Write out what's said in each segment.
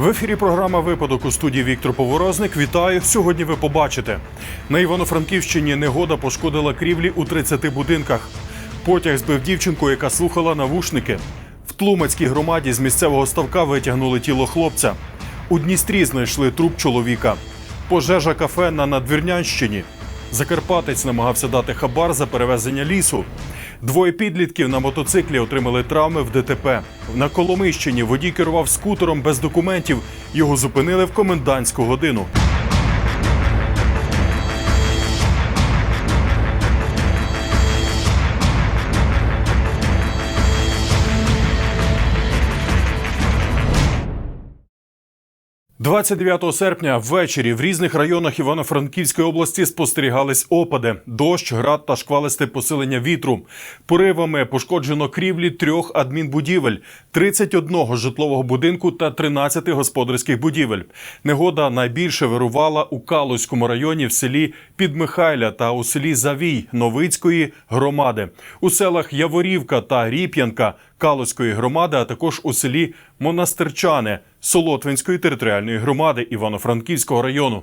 В ефірі програма Випадок у студії Віктор Поворозник. Вітаю. Сьогодні ви побачите. На Івано-Франківщині негода пошкодила крівлі у 30 будинках. Потяг збив дівчинку, яка слухала навушники. В Тлумацькій громаді з місцевого ставка витягнули тіло хлопця. У Дністрі знайшли труп чоловіка. Пожежа кафе на Надвірнянщині. Закарпатець намагався дати хабар за перевезення лісу. Двоє підлітків на мотоциклі отримали травми в ДТП. На Коломийщині водій керував скутером без документів. Його зупинили в комендантську годину. – 29 серпня ввечері в різних районах Івано-Франківської області спостерігались опади, дощ, град та шквалисте посилення вітру. Поривами пошкоджено крівлі трьох адмінбудівель, 31 житлового будинку та 13 господарських будівель. Негода найбільше вирувала у Калузькому районі в селі Підмихайля та у селі Завій Новицької громади, у селах Яворівка та Ріп'янка Калузької громади, а також у селі Монастирчане Солотвинської територіальної громади Івано-Франківського району.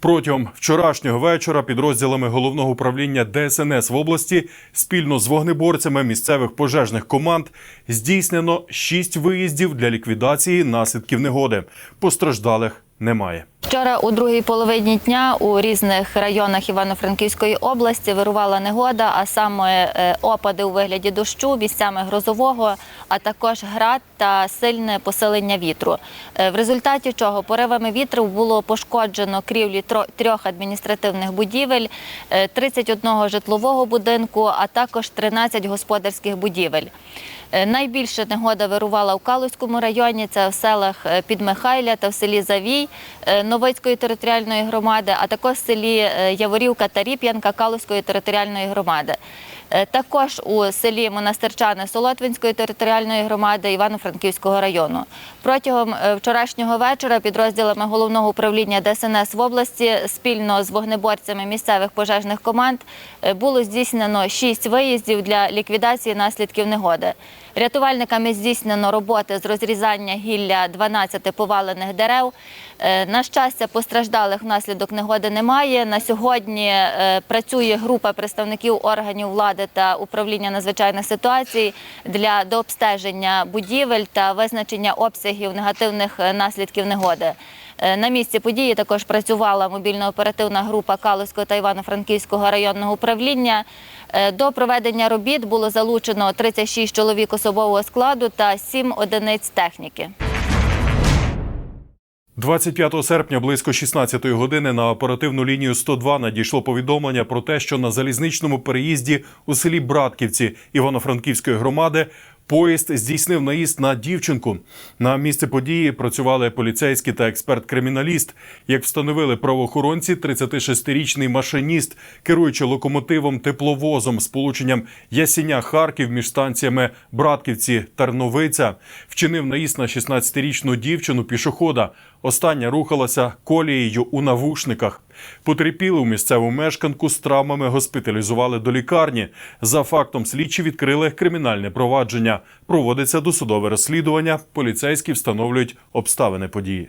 Протягом вчорашнього вечора підрозділами головного управління ДСНС в області спільно з вогнеборцями місцевих пожежних команд здійснено шість виїздів для ліквідації наслідків негоди. Постраждалих немає. Вчора у другій половині дня у різних районах Івано-Франківської області вирувала негода, а саме е, опади у вигляді дощу, місцями грозового, а також град та сильне посилення вітру. Е, В результаті чого поривами вітру було пошкоджено крівлі трьох адміністративних будівель, е, 31 житлового будинку, а також 13 господарських будівель. Е, Найбільше негода вирувала у Калузькому районі, це в селах е, Підмихайля та в селі Завій е, Новицької територіальної громади, а також в селі Яворівка та Ріп'янка Калузької територіальної громади. Е, Також у селі Монастирчани Солотвинської територіальної громади Івано-Франківського району. Протягом е, вчорашнього вечора підрозділами головного управління ДСНС в області спільно з вогнеборцями місцевих пожежних команд е, було здійснено шість виїздів для ліквідації наслідків негоди. Рятувальниками здійснено роботи з розрізання гілля 12 повалених дерев. Е, На щастя, постраждалих внаслідок негоди немає. На сьогодні е, працює група представників органів влади та управління надзвичайних ситуацій для дообстеження будівель та визначення обсягів негативних е, наслідків негоди. Е, На місці події також працювала мобільно-оперативна група Калузького та Івано-Франківського районного управління. Е, До проведення робіт було залучено 36 чоловік особового складу та 7 одиниць техніки. 25 серпня близько 16 години на оперативну лінію 102 надійшло повідомлення про те, що на залізничному переїзді у селі Братківці Івано-Франківської громади поїзд здійснив наїзд на дівчинку. На місце події працювали поліцейські та експерт-криміналіст. Як встановили правоохоронці, 36-річний машиніст, керуючи локомотивом тепловозом з полученням Ясіня Харків між станціями Братківці Терновиця, вчинив наїзд на 16-річну дівчину пішохода. Остання рухалася колією у навушниках. Потерпілу місцеву мешканку з травмами госпіталізували до лікарні. За фактом слідчі відкрили кримінальне провадження. Проводиться досудове розслідування. Поліцейські встановлюють обставини події.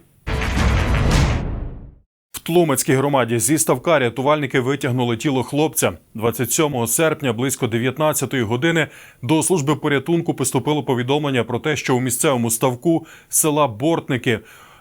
В Тлумацькій громаді зі ставка рятувальники витягнули тіло хлопця. 27 серпня близько 19 години до служби порятунку поступило повідомлення про те, що у місцевому ставку села Бортники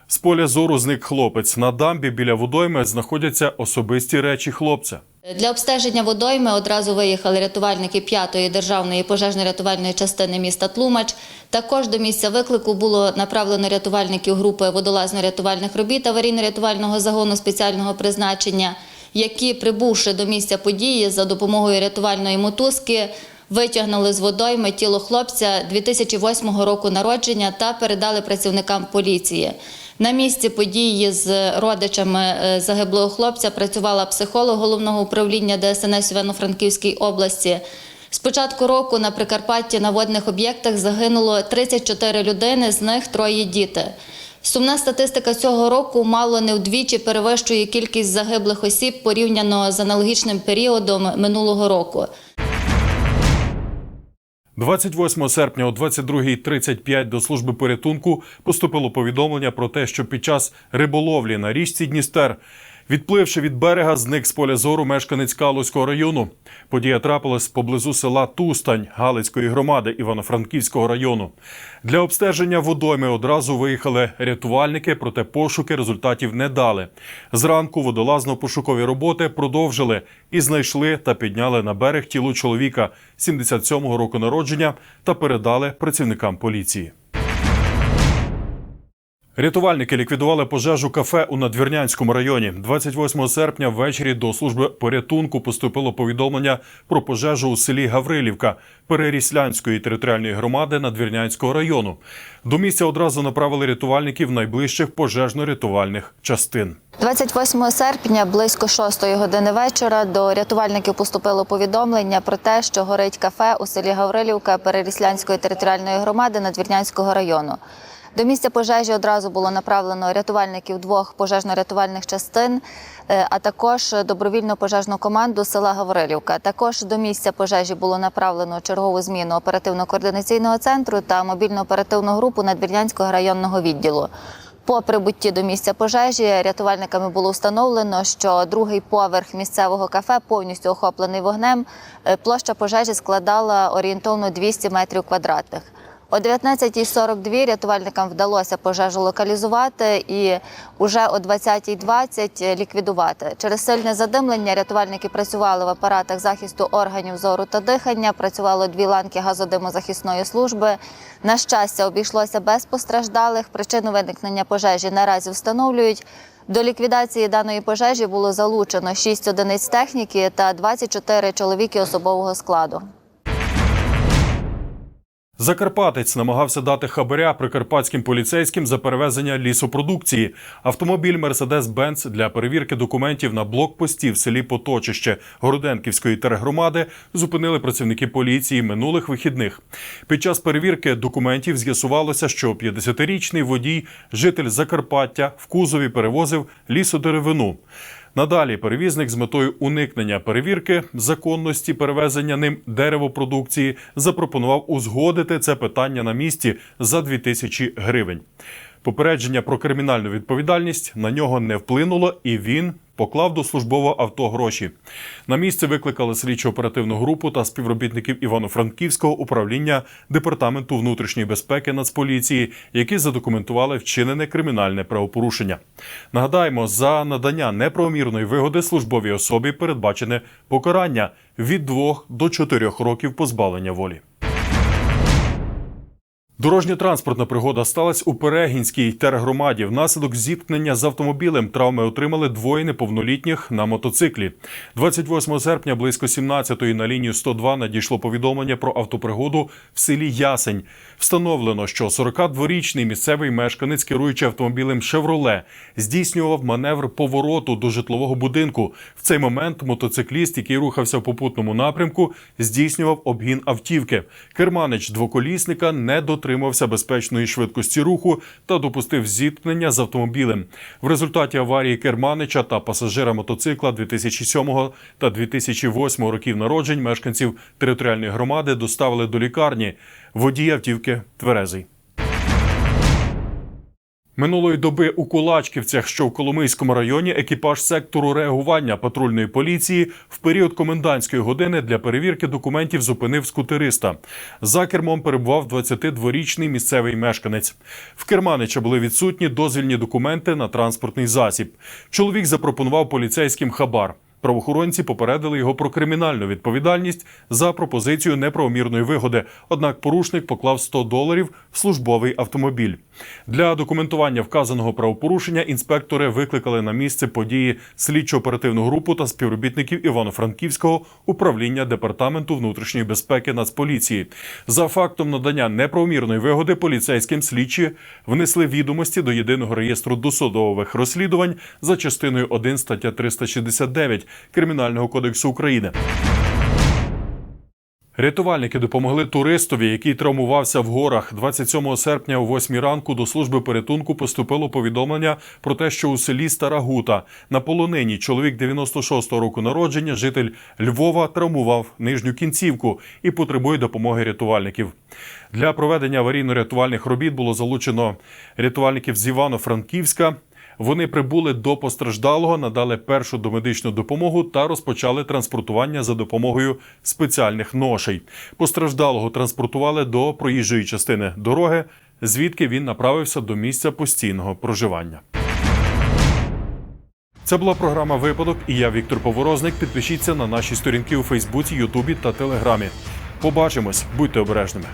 з поля зору зник хлопець. На дамбі біля водойми знаходяться особисті речі хлопця. Для обстеження водойми одразу виїхали рятувальники 5-ї державної пожежно-рятувальної частини міста Тлумач. Також до місця виклику було направлено рятувальників групи водолазно-рятувальних робіт аварійно-рятувального загону спеціального призначення, які, прибувши до місця події за допомогою рятувальної мотузки, витягнули з водойми тіло хлопця 2008 року народження та передали працівникам поліції. На місці події з родичами е, загиблого хлопця працювала психолог головного управління ДСНС Івано-Франківській області. З початку року на Прикарпатті на водних об'єктах загинуло 34 людини, з них троє діти. Сумна статистика цього року мало не вдвічі перевищує кількість загиблих осіб порівняно з аналогічним періодом минулого року. 28 серпня о 22.35 до служби порятунку поступило повідомлення про те, що під час риболовлі на річці Дністер, відпливши від берега, зник з поля зору мешканець Калузького району. Подія трапилась поблизу села Тустань Галицької громади Івано-Франківського району. Для обстеження водойми одразу виїхали рятувальники, проте пошуки результатів не дали. Зранку водолазно-пошукові роботи продовжили і знайшли та підняли на берег тіло чоловіка 77-го року народження та передали працівникам поліції. Рятувальники ліквідували пожежу кафе у Надвірнянському районі. 28 серпня ввечері до служби порятунку поступило повідомлення про пожежу у селі Гаврилівка Переріслянської територіальної громади Надвірнянського району. До місця одразу направили рятувальників найближчих пожежно-рятувальних частин. 28 серпня близько 6 години вечора до рятувальників поступило повідомлення про те, що горить кафе у селі Гаврилівка Переріслянської територіальної громади Надвірнянського району. До місця пожежі одразу було направлено рятувальників двох пожежно-рятувальних частин, е, а також добровільну пожежну команду села Гаврилівка. Також до місця пожежі було направлено чергову зміну оперативно-координаційного центру та мобільну оперативну групу Надвірнянського районного відділу. По прибутті до місця пожежі рятувальниками було встановлено, що другий поверх місцевого кафе повністю охоплений вогнем. Е, Площа пожежі складала орієнтовно 200 метрів квадратних. О 19.42 рятувальникам вдалося пожежу локалізувати і уже о 20.20 ліквідувати. Через сильне задимлення рятувальники працювали в апаратах захисту органів зору та дихання. Працювало дві ланки газодимозахисної служби. На щастя, обійшлося без постраждалих. Причину виникнення пожежі наразі встановлюють. До ліквідації даної пожежі було залучено 6 одиниць техніки та 24 чоловіки особового складу. Закарпатець намагався дати хабаря прикарпатським поліцейським за перевезення лісопродукції. Автомобіль Мерседес-Бенц для перевірки документів на блокпості в селі Поточище Городенківської тергромади зупинили працівники поліції минулих вихідних. Під час перевірки документів з'ясувалося, що 50-річний водій, житель Закарпаття, в кузові перевозив лісодеревину. Надалі перевізник з метою уникнення перевірки законності перевезення ним деревопродукції запропонував узгодити це питання на місці за 2000 гривень. Попередження про кримінальну відповідальність на нього не вплинуло, і він поклав до службового авто гроші. На місце викликали слідчо-оперативну групу та співробітників Івано-Франківського управління департаменту внутрішньої безпеки Нацполіції, які задокументували вчинене кримінальне правопорушення. Нагадаємо, за надання неправомірної вигоди службовій особі передбачене покарання від 2 до 4 років позбавлення волі. Дорожньо-транспортна пригода сталася у Перегінській тергромаді. Внаслідок зіткнення з автомобілем травми отримали двоє неповнолітніх на мотоциклі. 28 серпня близько 17-ї на лінію 102 надійшло повідомлення про автопригоду в селі Ясень. Встановлено, що 42-річний місцевий мешканець, керуючи автомобілем «Шевроле», здійснював маневр повороту до житлового будинку. В цей момент мотоцикліст, який рухався в попутному напрямку, здійснював обгін автівки. Керманич двоколісника не дотримався безпечної швидкості руху та допустив зіткнення з автомобілем. В результаті аварії керманича та пасажира мотоцикла 2007 та 2008 років народжень мешканців територіальної громади доставили до лікарні. Водій автівки тверезий. Минулої доби у Кулачківцях, що в Коломийському районі, екіпаж сектору реагування патрульної поліції в період комендантської години для перевірки документів зупинив скутериста. За кермом перебував 22-річний місцевий мешканець. В керманича були відсутні дозвільні документи на транспортний засіб. Чоловік запропонував поліцейським хабар. Правоохоронці попередили його про кримінальну відповідальність за пропозицію неправомірної вигоди. Однак порушник поклав 100 доларів в службовий автомобіль. Для документування вказаного правопорушення інспектори викликали на місце події слідчо-оперативну групу та співробітників Івано-Франківського управління департаменту внутрішньої безпеки Нацполіції. За фактом надання неправомірної вигоди поліцейським слідчі внесли відомості до єдиного реєстру досудових розслідувань за частиною 1 стаття 369 Кримінального кодексу України. Рятувальники допомогли туристові, який травмувався в горах. 27 серпня о 8 ранку до служби порятунку поступило повідомлення про те, що у селі Стара Гута на полонині чоловік 96-го року народження, житель Львова, травмував нижню кінцівку і потребує допомоги рятувальників. Для проведення аварійно-рятувальних робіт було залучено рятувальників з Івано-Франківська. Вони прибули до постраждалого, надали першу домедичну допомогу та розпочали транспортування за допомогою спеціальних ношей. Постраждалого транспортували до проїжджої частини дороги, звідки він направився до місця постійного проживання. Це була програма Випадок, і я Віктор Поворозник. Підпишіться на наші сторінки у Фейсбуці, Ютубі та Телеграмі. Побачимось, будьте обережними.